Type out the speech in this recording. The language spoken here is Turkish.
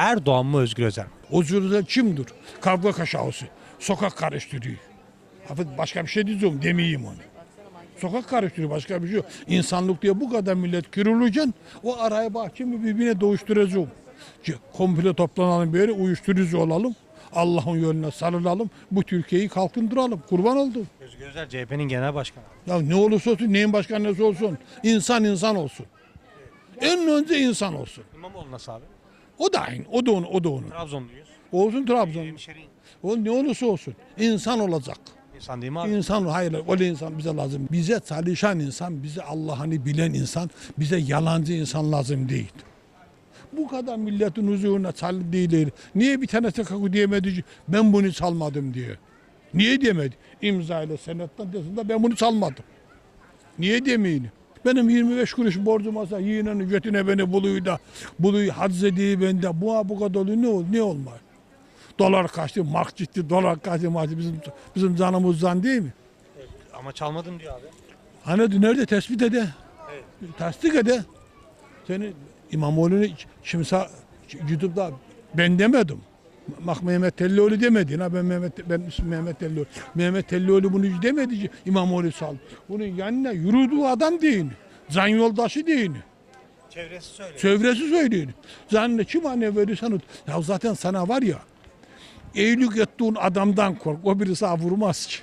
Erdoğan mı Özgür Özel mi? Sırada kimdir? Kavga kaşağısı. Sokak karıştırıyor. Başka bir şey diyeceğim demeyeyim onu. Sokak karıştırıyor başka bir şey yok. İnsanlık diye bu kadar millet kırılırken o araya bak kimi birbirine doğuşturacağım. Komple toplanalım böyle uyuşturucu olalım. Allah'ın yoluna sarılalım. Bu Türkiye'yi kalkındıralım. Kurban oldum. Özgür Özel CHP'nin genel başkanı. Ya ne olursa olsun, neyin başkanı olsun. İnsan insan olsun. En önce insan olsun. İmamoğlu nasıl abi? O da aynı. O da onu, o da onu. Trabzonluyuz. Olsun Trabzon. Hemşerin. O ne olursa olsun. insan olacak. İnsan değil mi abi? İnsan hayır öyle insan bize lazım. Bize çalışan insan, bize Allah'ını bilen insan, bize yalancı insan lazım değil. Bu kadar milletin huzuruna çalı değiller. Niye bir tanesi kalkıp diyemedi ben bunu çalmadım diye. Niye diyemedi? İmza ile senetten desin de ben bunu çalmadım. Niye demeyin? Benim 25 kuruş borcum olsa yiğnenin götüne beni buluyor da buluyor haciz ediyor bende. Bu bu kadar oluyor ne ol ne olmaz? Dolar kaçtı, mark gitti, dolar kaçtı, mark bizim bizim canımızdan değil mi? Ama çalmadım diyor abi. Hani nerede tespit ede? Tasdik ede. Seni İmamoğlu'nu kimse YouTube'da ben demedim. Bak Mehmet Tellioğlu demedi. Ha ben Mehmet ben Mehmet Tellioğlu. Mehmet Tellioğlu bunu demedi ki İmamoğlu sal. Bunun yanına yürüdüğü adam değil. Can yoldaşı değil. Çevresi söylüyor. Çevresi söylüyor. Zanne kim anne verirsen ut. Ya zaten sana var ya Eylül ettiğin adamdan kork. O biri sana vurmaz ki.